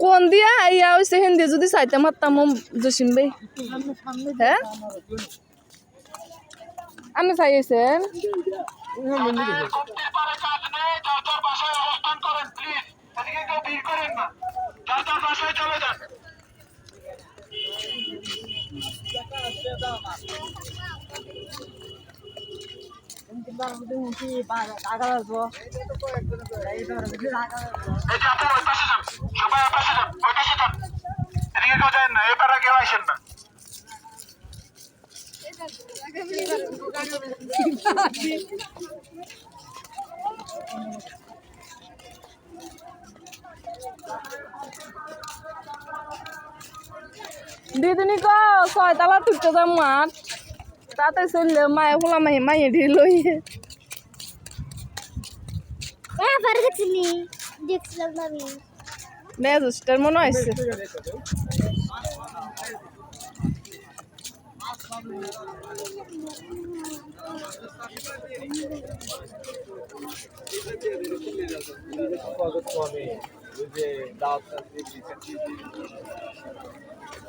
কোন দিয়া? ইয়া হইছে হিন্দি যদি চাইতে মারতাম জসিম ভাই। হ্যাঁ আপনি চাইছেন করতে পারে কাজ নেই যার যার বাসায় অবস্থান করেন প্লিজ এদিকে কেউ ভিড় করেন না যার যার বাসায় চলে যান এই যে আপনি ওই পাশে যান সবাই ওই পাশে যান ওই পাশে যান এদিকে কেউ যায় না এবার কেউ আসেন না দিদিনি ক ছয়তলা তুলতে যাম মাঠ তাতে চললে মায়ে ফোলা মাহি মাহি ঢিল লইয়ে হ্যাঁ পারে দেখছিনি দেখছিলাম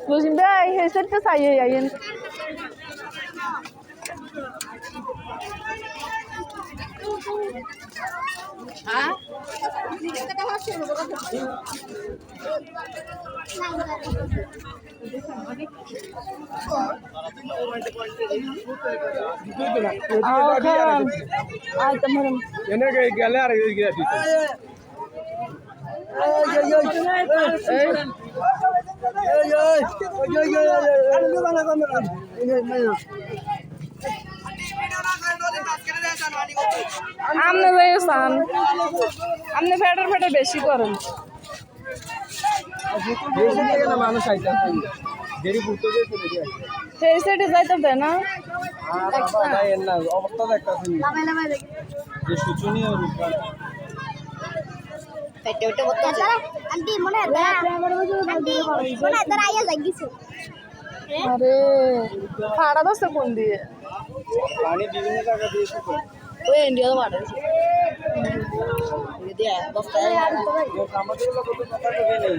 Luzim Bey, reçete de saiu aí. Ah? Ah, tamam. Yine gel gel arayı gel. আমনে যাই সান আপনি ফেটার ফেটে বেশি করেন। মানুষ আইতা দেরি বুঝতে যে চলে সেই যাইতে দেয় না অবস্থা রূপ। পেটে পেটে করতে আছে আন্টি মনে হয় দাঁড়া আন্টি মনে হয় দাঁড়া আইয়া যাই গেছে আরে ফাড়া দোস্ত কোন দিয়ে? পানি বিভিন্ন জায়গা দিয়ে শুকো ওই ইন্ডিয়া তো ফাড়া আমাদের লোক তো কথা কবে নেই।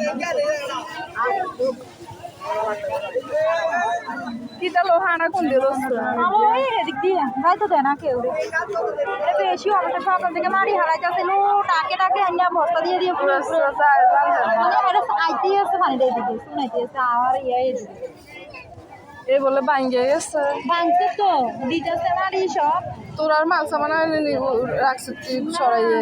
কিটা লো হাড়া কোন দিয়ে দোস্ত ওই এদিক দিয়ে। যাইতে দেয় না কেউ বেশি আমাদের সকাল থেকে মারি হারাইতেছে। লো টাকে টাকে আনিয়া বস্তা দিয়ে দিয়ে পুরো মানে এটা আইতেই আছে পানি দিয়ে দিকে শুনাইতে আছে আর ইয়ে এই বলে ভাঙ্গে গেছে। ভাঙছে তো দিতেছে মারি সব। তোর আর মাংস মানে রাখছি তুই সরাইয়ে।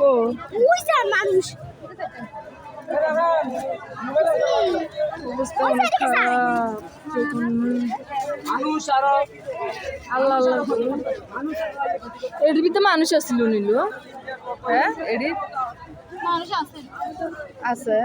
ও ওইসা মানুষ মনে আসছিল নিল হ্যাঁ মানুষ আছে। আছে।